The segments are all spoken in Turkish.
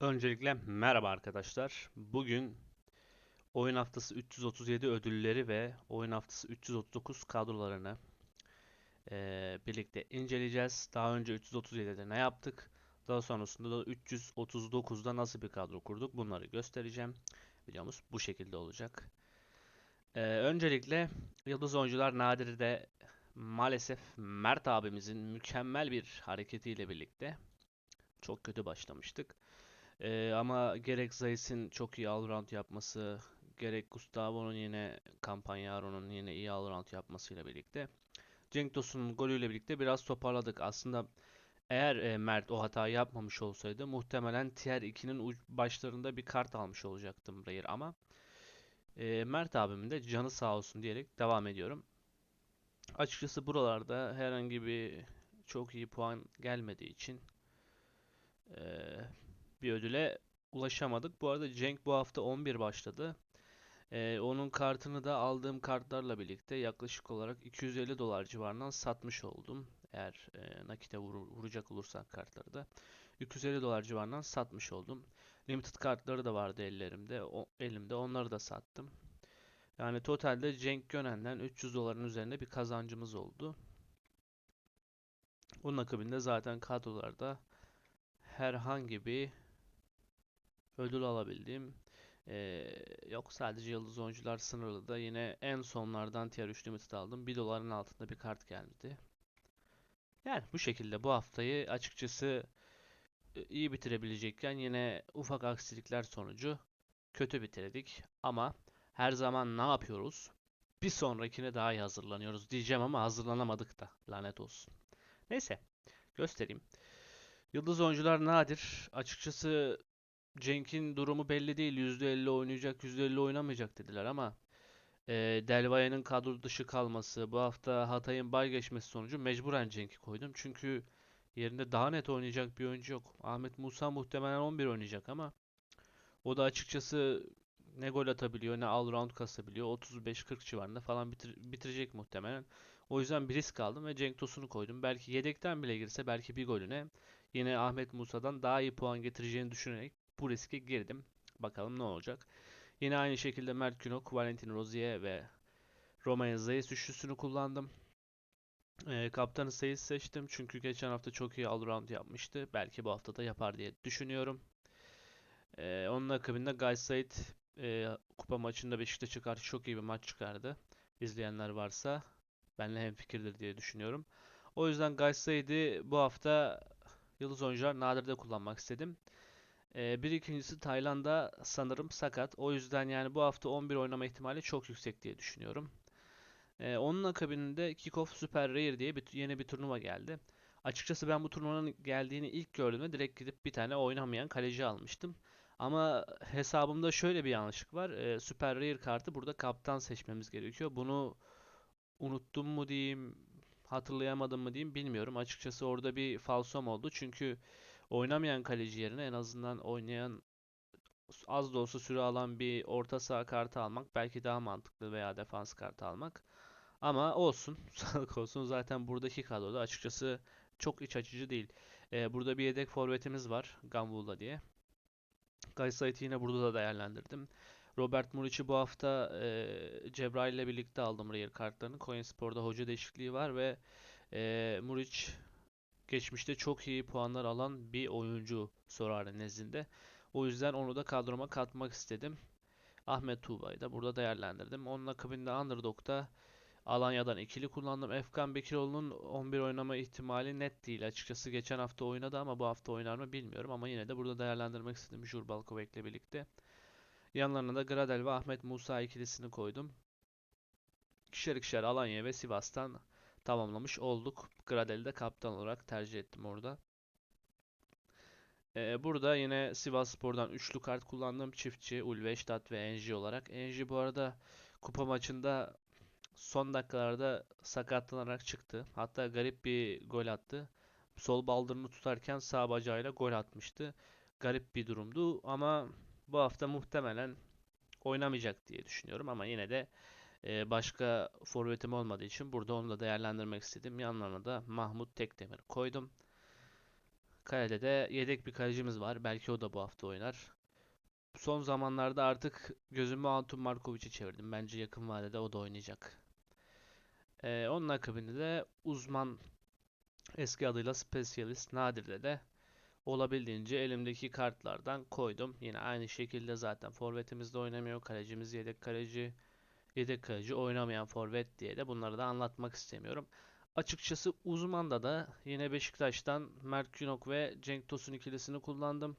Öncelikle merhaba arkadaşlar. Bugün oyun haftası 337 ödülleri ve oyun haftası 339 kadrolarını eee, birlikte inceleyeceğiz. Daha önce 337'de ne yaptık? Daha sonrasında da 339'da nasıl bir kadro kurduk? Bunları göstereceğim. Videomuz bu şekilde olacak. Eee, öncelikle Yıldız Oyuncular Nadir'de maalesef Mert abimizin mükemmel bir hareketiyle birlikte çok kötü başlamıştık. Ee, ama gerek Zayis'in çok iyi all-round yapması, gerek Gustavo'nun yine Campagnano'nun yine iyi all-round yapmasıyla birlikte Cenk Tosun'un golüyle birlikte biraz toparladık. Aslında eğer e, Mert o hatayı yapmamış olsaydı muhtemelen Tier 2'nin uç- başlarında bir kart almış olacaktım Rare ama e, Mert abimin de canı sağ olsun diyerek devam ediyorum. Açıkçası buralarda herhangi bir çok iyi puan gelmediği için e, bir ödüle ulaşamadık. Bu arada Cenk bu hafta 11 başladı. Ee, onun kartını da aldığım kartlarla birlikte yaklaşık olarak 250 dolar civarından satmış oldum. Eğer e, nakite vuru- vuracak olursak kartları da 250 dolar civarından satmış oldum. Limited kartları da vardı ellerimde, o, elimde onları da sattım. Yani totalde Cenk Gönen'den 300 doların üzerinde bir kazancımız oldu. Bunun akabinde zaten kadrolarda herhangi bir ödül alabildiğim eee, yok sadece yıldız oyuncular sınırlı da yine en sonlardan tier 3 limited aldım. 1 doların altında bir kart geldi. Yani bu şekilde bu haftayı açıkçası e, iyi bitirebilecekken yine ufak aksilikler sonucu kötü bitirdik. Ama her zaman ne yapıyoruz? Bir sonrakine daha iyi hazırlanıyoruz diyeceğim ama hazırlanamadık da lanet olsun. Neyse göstereyim. Yıldız oyuncular nadir. Açıkçası Cenk'in durumu belli değil. %50 oynayacak, %50 oynamayacak dediler ama e, Del Valle'nin kadro dışı kalması, bu hafta Hatay'ın bay geçmesi sonucu mecburen Cenk'i koydum. Çünkü yerinde daha net oynayacak bir oyuncu yok. Ahmet Musa muhtemelen 11 oynayacak ama o da açıkçası ne gol atabiliyor ne all round kasabiliyor. 35-40 civarında falan bitir- bitirecek muhtemelen. O yüzden bir risk aldım ve Cenk Tosun'u koydum. Belki yedekten bile girse belki bir golüne yine Ahmet Musa'dan daha iyi puan getireceğini düşünerek bu riske girdim. Bakalım ne olacak. Yine aynı şekilde Mert Günok, Valentin Rozier ve Romain Zayis üçlüsünü kullandım. Ee, kaptanı Zayis seçtim çünkü geçen hafta çok iyi all-round yapmıştı. Belki bu hafta da yapar diye düşünüyorum. Ee, onun akabinde Gaysait e, kupa maçında Beşiktaş'a karşı çok iyi bir maç çıkardı. İzleyenler varsa benimle hemfikirdir diye düşünüyorum. O yüzden Gaysait'i bu hafta Yıldız Oyuncular Nadir'de kullanmak istedim. Ee, bir ikincisi Tayland'a sanırım sakat. O yüzden yani bu hafta 11 oynama ihtimali çok yüksek diye düşünüyorum. Ee, onun akabinde Kickoff Super Rare diye bir, yeni bir turnuva geldi. Açıkçası ben bu turnuvanın geldiğini ilk gördüğümde direkt gidip bir tane oynamayan kaleci almıştım. Ama hesabımda şöyle bir yanlışlık var. Ee, Super Rare kartı burada kaptan seçmemiz gerekiyor. Bunu unuttum mu diyeyim, hatırlayamadım mı diyeyim bilmiyorum. Açıkçası orada bir falsom oldu. Çünkü oynamayan kaleci yerine en azından oynayan az da olsa süre alan bir orta saha kartı almak belki daha mantıklı veya defans kartı almak. Ama olsun, sağlık olsun. Zaten buradaki kadroda açıkçası çok iç açıcı değil. Ee, burada bir yedek forvetimiz var, Gambulla diye. Gaysait'i yine burada da değerlendirdim. Robert Muriç'i bu hafta e, Cebrail ile birlikte aldım Rare kartlarını. Coinspor'da hoca değişikliği var ve e, Muriç geçmişte çok iyi puanlar alan bir oyuncu Sorare nezdinde. O yüzden onu da kadroma katmak istedim. Ahmet Tuğba'yı da burada değerlendirdim. Onun akabinde Underdog'da Alanya'dan ikili kullandım. Efkan Bekiroğlu'nun 11 oynama ihtimali net değil. Açıkçası geçen hafta oynadı ama bu hafta oynar mı bilmiyorum. Ama yine de burada değerlendirmek istedim Jur Balkovek'le birlikte. Yanlarına da Gradel ve Ahmet Musa ikilisini koydum. İkişer ikişer Alanya ve Sivas'tan tamamlamış olduk. Gradel'i de kaptan olarak tercih ettim orada. Ee, burada yine Sivasspor'dan üçlü kart kullandım. Çiftçi, Ulveştat ve Enji olarak. Enji bu arada kupa maçında son dakikalarda sakatlanarak çıktı. Hatta garip bir gol attı. Sol baldırını tutarken sağ bacağıyla gol atmıştı. Garip bir durumdu ama bu hafta muhtemelen oynamayacak diye düşünüyorum ama yine de e, başka forvetim olmadığı için burada onu da değerlendirmek istedim. Yanlarına da Mahmut Tekdemir koydum. Kalede de yedek bir kalecimiz var. Belki o da bu hafta oynar. Son zamanlarda artık gözümü Antun Markovic'e çevirdim. Bence yakın vadede o da oynayacak. Ee, onun akabinde de uzman eski adıyla Specialist Nadir'de de olabildiğince elimdeki kartlardan koydum. Yine aynı şekilde zaten forvetimiz de oynamıyor. Kalecimiz yedek kaleci. Yedek kaleci oynamayan forvet diye de bunları da anlatmak istemiyorum. Açıkçası uzmanda da yine Beşiktaş'tan Mert Günok ve Cenk Tosun ikilisini kullandım.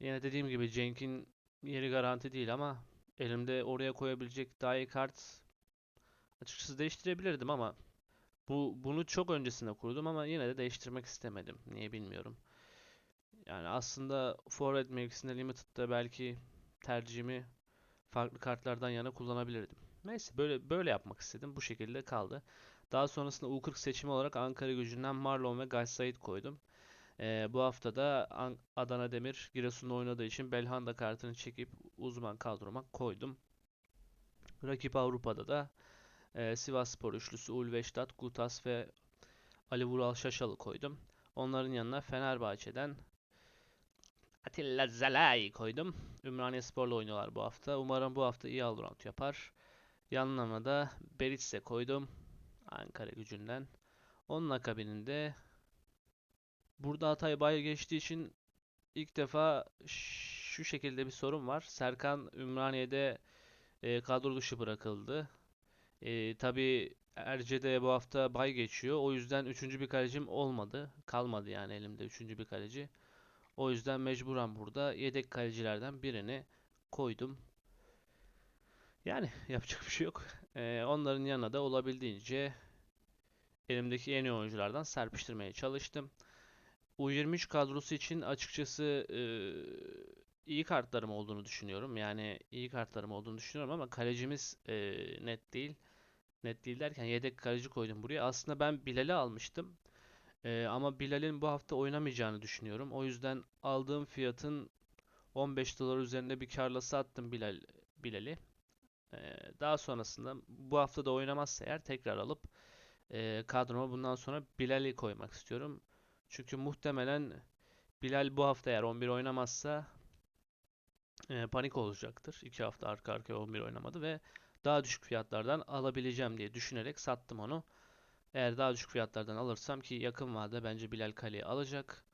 Yine dediğim gibi Cenk'in yeri garanti değil ama elimde oraya koyabilecek daha iyi kart açıkçası değiştirebilirdim ama bu bunu çok öncesinde kurdum ama yine de değiştirmek istemedim. Niye bilmiyorum. Yani aslında forward mevkisinde limited'da belki tercihimi farklı kartlardan yana kullanabilirdim. Neyse böyle böyle yapmak istedim. Bu şekilde kaldı. Daha sonrasında U40 seçimi olarak Ankara gücünden Marlon ve Gaysait koydum. Ee, bu hafta da An- Adana Demir Giresun'da oynadığı için Belhanda kartını çekip uzman kadroma koydum. Rakip Avrupa'da da e, Sivasspor üçlüsü Ulveştat, Gutas ve Ali Vural Şaşalı koydum. Onların yanına Fenerbahçe'den Atilla Zalai koydum. Ümraniyespor'la oynuyorlar bu hafta. Umarım bu hafta iyi all-round yapar. Yanlarına da Beritse koydum. Ankara gücünden. Onun akabininde burada Hatay Bay geçtiği için ilk defa şu şekilde bir sorun var. Serkan Ümraniye'de e, kadro dışı bırakıldı. E, tabii Erce'de bu hafta bay geçiyor. O yüzden üçüncü bir kalecim olmadı. Kalmadı yani elimde üçüncü bir kaleci. O yüzden mecburen burada yedek kalecilerden birini koydum. Yani yapacak bir şey yok. Ee, onların yanına da olabildiğince elimdeki en iyi oyunculardan serpiştirmeye çalıştım. U23 kadrosu için açıkçası e, iyi kartlarım olduğunu düşünüyorum. Yani iyi kartlarım olduğunu düşünüyorum ama kalecimiz e, net değil. Net değil derken yedek kaleci koydum buraya. Aslında ben Bilal'i almıştım. Ee, ama Bilal'in bu hafta oynamayacağını düşünüyorum. O yüzden aldığım fiyatın 15 dolar üzerinde bir karla sattım Bilal Bilal'i. Ee, daha sonrasında bu hafta da oynamazsa eğer tekrar alıp e, kadroma bundan sonra Bilal'i koymak istiyorum. Çünkü muhtemelen Bilal bu hafta eğer 11 oynamazsa e, panik olacaktır. 2 hafta arka arkaya 11 oynamadı ve daha düşük fiyatlardan alabileceğim diye düşünerek sattım onu. Eğer daha düşük fiyatlardan alırsam ki yakın vadede bence Bilal Kale'yi alacak.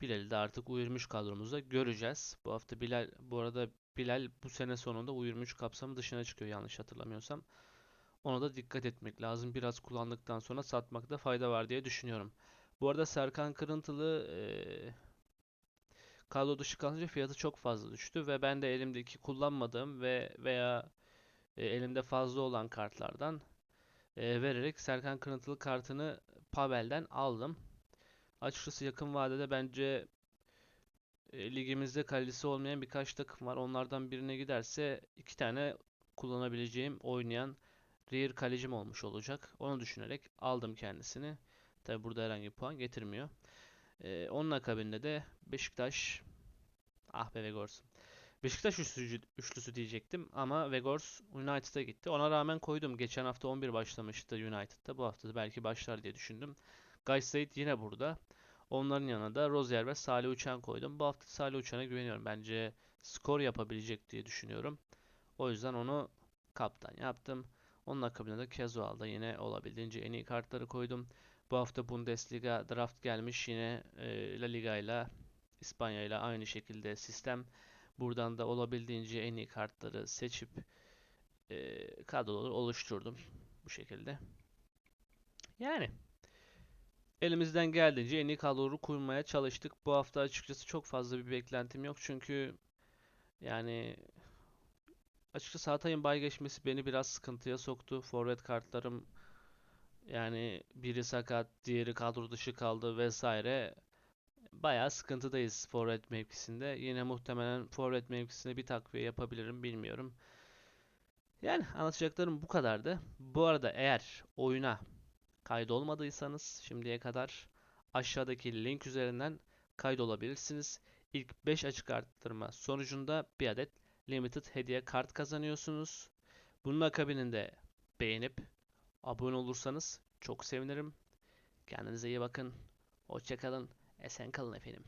Bilal'i de artık U23 kadromuzda göreceğiz. Bu hafta Bilal bu arada Bilal bu sene sonunda U23 kapsamı dışına çıkıyor yanlış hatırlamıyorsam. Ona da dikkat etmek lazım. Biraz kullandıktan sonra satmakta fayda var diye düşünüyorum. Bu arada Serkan Kırıntılı eee kadro dışı kalınca fiyatı çok fazla düştü ve ben de elimdeki kullanmadığım ve veya e, elimde fazla olan kartlardan e, vererek Serkan Kırıntılı kartını Pavel'den aldım. Açıkçası yakın vadede bence e, ligimizde kalitesi olmayan birkaç takım var. Onlardan birine giderse iki tane kullanabileceğim oynayan rear kalecim olmuş olacak. Onu düşünerek aldım kendisini. Tabi burada herhangi bir puan getirmiyor. E, onun akabinde de Beşiktaş ah be Vegors. Beşiktaş üçlüsü, üçlüsü diyecektim ama Vegors United'a gitti. Ona rağmen koydum. Geçen hafta 11 başlamıştı United'da. Bu hafta belki başlar diye düşündüm. Gaysait yine burada. Onların yanına da Rozier ve Salih Uçan koydum. Bu hafta Salih Uçan'a güveniyorum. Bence skor yapabilecek diye düşünüyorum. O yüzden onu kaptan yaptım. Onun akabinde de Casual'da yine olabildiğince en iyi kartları koydum. Bu hafta Bundesliga draft gelmiş. Yine e, La Liga ile İspanya ile aynı şekilde sistem. Buradan da olabildiğince en iyi kartları seçip e, kadroları oluşturdum bu şekilde. Yani elimizden geldiğince en iyi kadroları kurmaya çalıştık. Bu hafta açıkçası çok fazla bir beklentim yok çünkü yani açıkçası Hatay'ın bay geçmesi beni biraz sıkıntıya soktu. Forvet kartlarım yani biri sakat, diğeri kadro dışı kaldı vesaire. Bayağı sıkıntıdayız forvet mevkisinde. Yine muhtemelen forvet mevkisinde bir takviye yapabilirim bilmiyorum. Yani anlatacaklarım bu kadardı. Bu arada eğer oyuna kaydolmadıysanız şimdiye kadar aşağıdaki link üzerinden kaydolabilirsiniz. İlk 5 açık arttırma sonucunda bir adet limited hediye kart kazanıyorsunuz. Bunun akabininde beğenip abone olursanız çok sevinirim. Kendinize iyi bakın. Hoşçakalın. Esen kalın efendim.